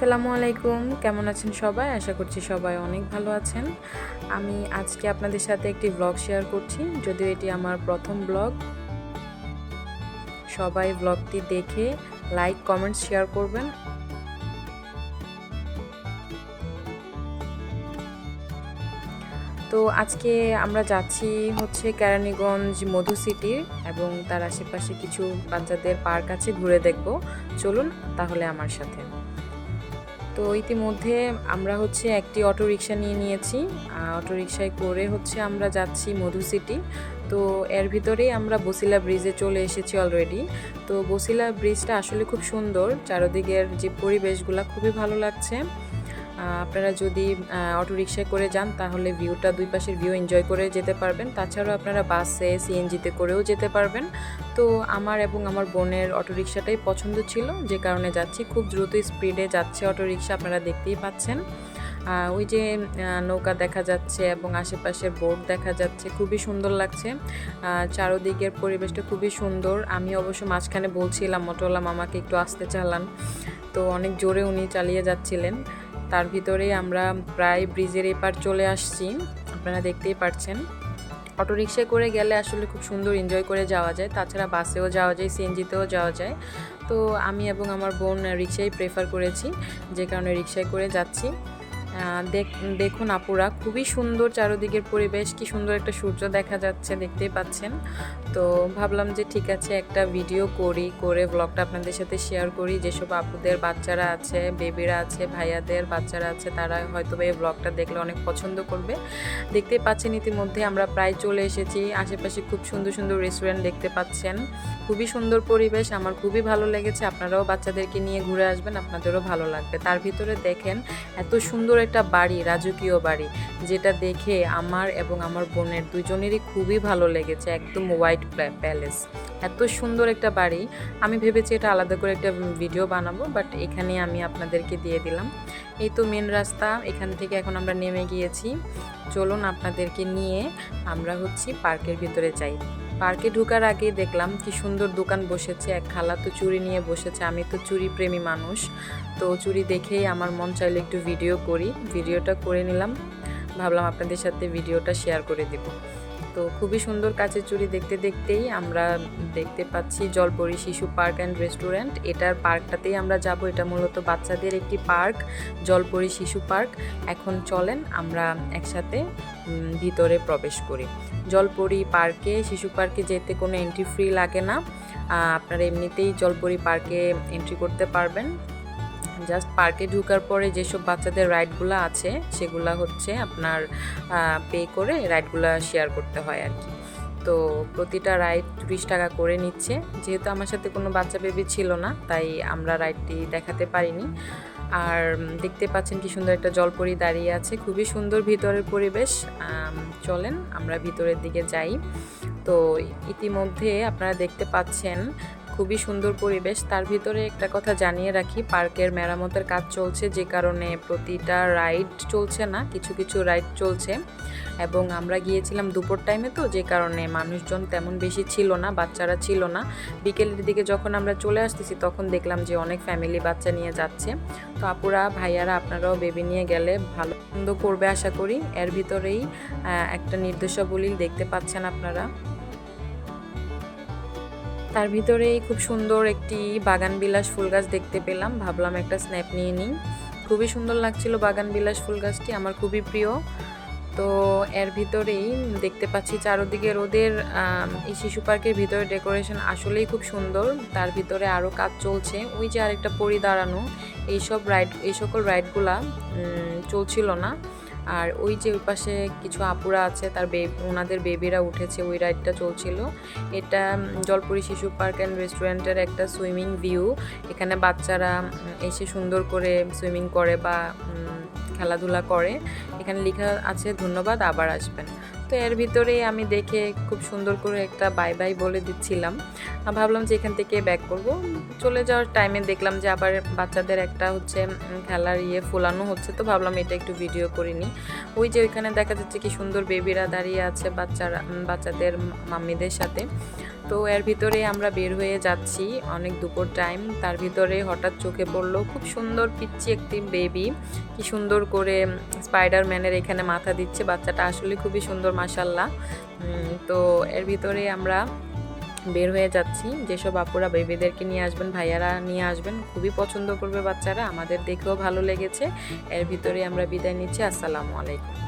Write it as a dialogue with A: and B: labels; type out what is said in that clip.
A: আসসালামু আলাইকুম। কেমন আছেন সবাই? আশা করছি সবাই অনেক ভালো আছেন। আমি আজকে আপনাদের সাথে একটি ব্লগ শেয়ার করছি। যদিও এটি আমার প্রথম ব্লগ সবাই ব্লগটি দেখে লাইক কমেন্ট শেয়ার করবেন। তো আজকে আমরা যাচ্ছি হচ্ছে কেরানীগঞ্জ মধু সিটির এবং তার আশেপাশে কিছু বাচ্চাদের পার্ক আছে, ঘুরে দেখব। চলুন তাহলে আমার সাথে। তো ইতিমধ্যে আমরা হচ্ছে একটি অটো রিক্সা নিয়ে নিয়েছি। অটো রিক্সায় করে হচ্ছে আমরা যাচ্ছি মধু সিটি। তো এর ভিতরেই আমরা বসিলা ব্রিজে চলে এসেছি অলরেডি তো বসিলা ব্রিজটা আসলে খুব সুন্দর। চারদিকের যে পরিবেশগুলো খুবই ভালো লাগছে। আপনারা যদি অটো রিক্সায় করে যান তাহলে ভিউটা দুই পাশের ভিউ এনজয় করে যেতে পারবেন। তাছাড়াও আপনারা বাসে সিএনজিতে করেও যেতে পারবেন। তো আমার এবং আমার বোনের অটো রিক্সাটাই পছন্দ ছিল, যে কারণে যাচ্ছি। খুব দ্রুত স্পিডে যাচ্ছে অটো রিক্সা আপনারা দেখতেই পাচ্ছেন। ওই যে নৌকা দেখা যাচ্ছে এবং আশেপাশের বোর্ড দেখা যাচ্ছে, খুবই সুন্দর লাগছে। চারোদিকের পরিবেশটা খুবই সুন্দর। আমি অবশ্য মাঝখানে বলছিলাম মোটোলা মামাকে একটু আসতে চালান। তো অনেক জোরে উনি চালিয়ে যাচ্ছিলেন। তার ভিতরেই আমরা প্রায় ব্রিজের এপার চলে আসছি। আপনারা দেখতেই পাচ্ছেন অটো রিক্সায় করে গেলে আসলে খুব সুন্দর এনজয় করে যাওয়া যায়। তাছাড়া বাসেও যাওয়া যায়, সিএনজিতেও যাওয়া যায়। তো আমি এবং আমার বোন রিক্সাই প্রেফার করেছি, যে কারণে রিক্সায় করে যাচ্ছি। দেখুন আপুরা, খুবই সুন্দর চারোদিকের পরিবেশ, কি সুন্দর একটা সূর্য দেখা যাচ্ছে, দেখতেই পাচ্ছেন। তো ভাবলাম যে ঠিক আছে, একটা ভিডিও করি, করে ব্লগটা আপনাদের সাথে শেয়ার করি। যেসব আপুদের বাচ্চারা আছে বেবিরা আছে, ভাইয়াদের বাচ্চারা আছে, তারা হয়তো এই ব্লগটা দেখলে অনেক পছন্দ করবে। দেখতেই পাচ্ছেন ইতিমধ্যে আমরা প্রায় চলে এসেছি। আশেপাশে খুব সুন্দর সুন্দর রেস্টুরেন্ট দেখতে পাচ্ছেন। খুবই সুন্দর পরিবেশ, আমার খুবই ভালো লেগেছে। আপনারাও বাচ্চাদেরকে নিয়ে ঘুরে আসবেন, আপনাদেরও ভালো লাগবে। তার ভিতরে দেখেন, এত সুন্দর একটা বাড়ি, রাজকীয় বাড়ি, যেটা দেখে আমার এবং আমার বোনের দুজনেরই খুবই ভালো লেগেছে, একদম হোয়াইট প্যালেস এত সুন্দর একটা বাড়ি। আমি ভেবেছি এটা আলাদা করে একটা ভিডিও বানাবো বাট এখানে আমি আপনাদেরকে দিয়ে দিলাম। এই তো মেন রাস্তা, এখান থেকে এখন আমরা নেমে গিয়েছি। চলুন আপনাদেরকে নিয়ে আমরা হচ্ছি পার্কের ভিতরে যাই। পার্কে ঢুকার আগে দেখলাম কি সুন্দর দোকান বসেছে, এক খালা তো চুরি নিয়ে বসেছে, আমি তো চুরি প্রেমী মানুষ। তো চুরি দেখেই আমার মন চাইলে একটু ভিডিও করি ভিডিওটা করে নিলাম, ভাবলাম আপনাদের সাথে ভিডিওটা শেয়ার করে দিব। তো খুবই সুন্দর কাছের চুরি দেখতে দেখতেই আমরা দেখতে পাচ্ছি জলপরি শিশু পার্ক অ্যান্ড রেস্টুরেন্ট। এটার পার্কটাতেই আমরা যাব। এটা মূলত বাচ্চাদের একটি পার্ক, জলপরি শিশু পার্ক। এখন চলেন আমরা একসাথে ভিতরে প্রবেশ করি। জলপরি পার্কে, শিশু পার্কে যেতে কোনো এন্ট্রি ফ্রি লাগে না। আপনারা এমনিতেই জলপরি পার্কে এন্ট্রি করতে পারবেন। জাস্ট পার্কে ঢুকার পরে যেসব বাচ্চাদের রাইডগুলো আছে, সেগুলা হচ্ছে আপনার পে করে রাইডগুলো শেয়ার করতে হয় আর কি। তো প্রতিটা রাইড ত্রিশ টাকা করে নিচ্ছে। যেহেতু আমার সাথে কোনো বাচ্চা বেবি ছিল না, তাই আমরা রাইডটি দেখাতে পারিনি। আর দেখতে পাচ্ছেন কি সুন্দর একটা জলপরি দাঁড়িয়ে আছে। খুবই সুন্দর ভিতরের পরিবেশ। চলেন আমরা ভিতরের দিকে যাই। তো ইতিমধ্যে আপনারা দেখতে পাচ্ছেন খুবই সুন্দর পরিবেশ। তার ভিতরে একটা কথা জানিয়ে রাখি, পার্কের মেরামতের কাজ চলছে, যে কারণে প্রতিটা রাইড চলছে না, কিছু কিছু রাইড চলছে। এবং আমরা গিয়েছিলাম দুপুর টাইমে তো, যে কারণে মানুষজন তেমন বেশি ছিল না, বাচ্চারা ছিল না। বিকেলের দিকে যখন আমরা চলে আসতেছি, তখন দেখলাম যে অনেক ফ্যামিলি বাচ্চা নিয়ে যাচ্ছে। তো আপুরা, ভাইয়ারা, আপনারাও বেবি নিয়ে গেলে ভালো মন্দ করবে আশা করি। এর ভিতরেই একটা নির্দেশাবলী দেখতে পাচ্ছেন আপনারা। তার ভিতরেই খুব সুন্দর একটি বাগান বিলাস ফুল গাছ দেখতে পেলাম। ভাবলাম একটা স্ন্যাপ নিয়ে নিই। খুবই সুন্দর লাগছিল বাগান বিলাস ফুল গাছটি আমার খুবই প্রিয়। তো এর ভিতরেই দেখতে পাচ্ছি চারোদিকে রোদের এই শিশু পার্কের ভিতরে ডেকোরেশন আসলেই খুব সুন্দর। তার ভিতরে আরও কাজ চলছে। ওই যে আরেকটা পরি দাঁড়ানো, এইসব রাইড, এই সকল রাইডগুলা চলছিল না। আর ওই যে ওই পাশে কিছু আপুরা আছে, তার বেবি ওনাদের বেবিরা উঠেছে, ওই রাইডটা চলছিল। এটা জলপুরি শিশু পার্ক অ্যান্ড রেস্টুরেন্টের একটা সুইমিং ভিউ এখানে বাচ্চারা এসে সুন্দর করে সুইমিং করে বা খেলাধুলা করে। এখানে লেখা আছে, ধন্যবাদ, আবার আসবেন। তো এর ভিতরেই আমি দেখে খুব সুন্দর করে একটা বাই বাই বলে দিচ্ছিলাম। ভাবলাম যে এখান থেকে ব্যাক করব। চলে যাওয়ার টাইমে দেখলাম যে আবার বাচ্চাদের একটা হচ্ছে খেলার ইয়ে ফুলানো হচ্ছে। তো ভাবলাম এটা একটু ভিডিও করে নিই। ওই যে ওইখানে দেখা যাচ্ছে কি সুন্দর বেবিরা দাঁড়িয়ে আছে বাচ্চারা বাচ্চাদের মাম্মিদের সাথে। তো এর ভিতরে আমরা বের হয়ে যাচ্ছি অনেক দুপুর টাইম তার ভিতরে হঠাৎ চোখে পড়ল খুব সুন্দর পিচ্ছি একটি বেবি কি সুন্দর করে স্পাইডারম্যানের এখানে মাথা দিচ্ছে। বাচ্চাটা আসলে খুবই সুন্দর মাসাল্লাহ তো এর ভিতরে আমরা বের হয়ে যাচ্ছি। যেসব আপুরা বেবিদেরকে নিয়ে আসবেন, ভাইয়ারা নিয়ে আসবেন, খুবই পছন্দ করবে বাচ্চারা। আমাদের দেখেও ভালো লেগেছে। এর ভিতরে আমরা বিদায় নিচ্ছি। আসসালামু আলাইকুম।